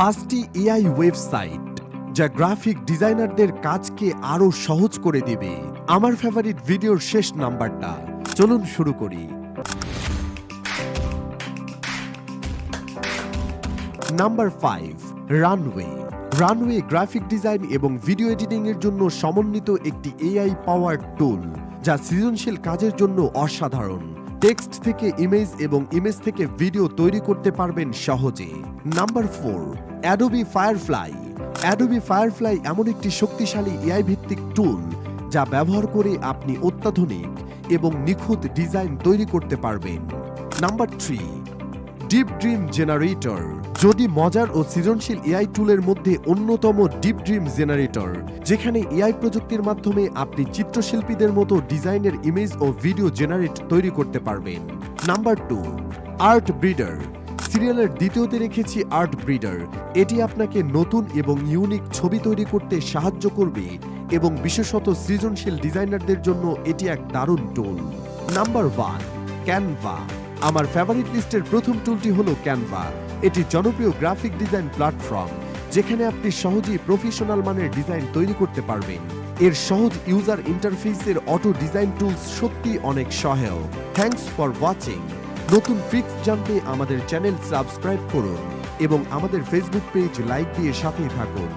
পাঁচটি AI website যা graphic ডিজাইনারদের কাজকে আরও সহজ করে দেবে। আমার ফেভারিট ভিডিওর শেষ নাম্বারটা। চলুন শুরু করি। Number five runway runway graphic design এবং ভিডিও এডিটিং এর জন্য সমন্বিত একটি এআই পাওয়ার টুল যা সৃজনশীল কাজের জন্য অসাধারণ। টেক্সট থেকে ইমেজ এবং ইমেজ থেকে ভিডিও তৈরি করতে পারবেন সহজে। Number four Adobe Firefly Adobe Firefly এমন একটি শক্তিশালী এআই ভিত্তিক টুল যা ব্যবহার করে আপনি অত্যাধুনিক এবং নিখুঁত ডিজাইন তৈরি করতে পারবেন। Number three deep dream generator যদি মজার ও সৃজনশীল এআই টুলের মধ্যে অন্যতম ডিপ ড্রিম জেনারেটর যেখানে এআই প্রযুক্তির মাধ্যমে আপনি চিত্রশিল্পীদের মতো ডিজাইনের ইমেজ ও ভিডিও জেনারেট তৈরি করতে পারবেন। নাম্বার টু আর্ট ব্রিডার সিরিয়ালের দ্বিতীয়তে রেখেছি আর্ট ব্রিডার। এটি আপনাকে নতুন এবং ইউনিক ছবি তৈরি করতে সাহায্য করবে এবং বিশেষত সৃজনশীল ডিজাইনারদের জন্য এটি এক দারুণ টুল নাম্বার ওয়ান ক্যানভা আমার ফেভারিট লিস্টের প্রথম টুলটি হলো ক্যানভা এটি জনপ্রিয় গ্রাফিক ডিজাইন প্ল্যাটফর্ম যেখানে আপনি সহজেই প্রফেশনাল মানের ডিজাইন তৈরি করতে পারবেন। এর সহজ ইউজার ইন্টারফেসের অটো ডিজাইন টুলস সত্যি অনেক সহায়ক। থ্যাঙ্কস ফর ওয়াচিং নতুন ট্রিক্স জানতে আমাদের চ্যানেল সাবস্ক্রাইব করুন এবং আমাদের ফেসবুক পেজ লাইক দিয়ে সাথেই থাকুন।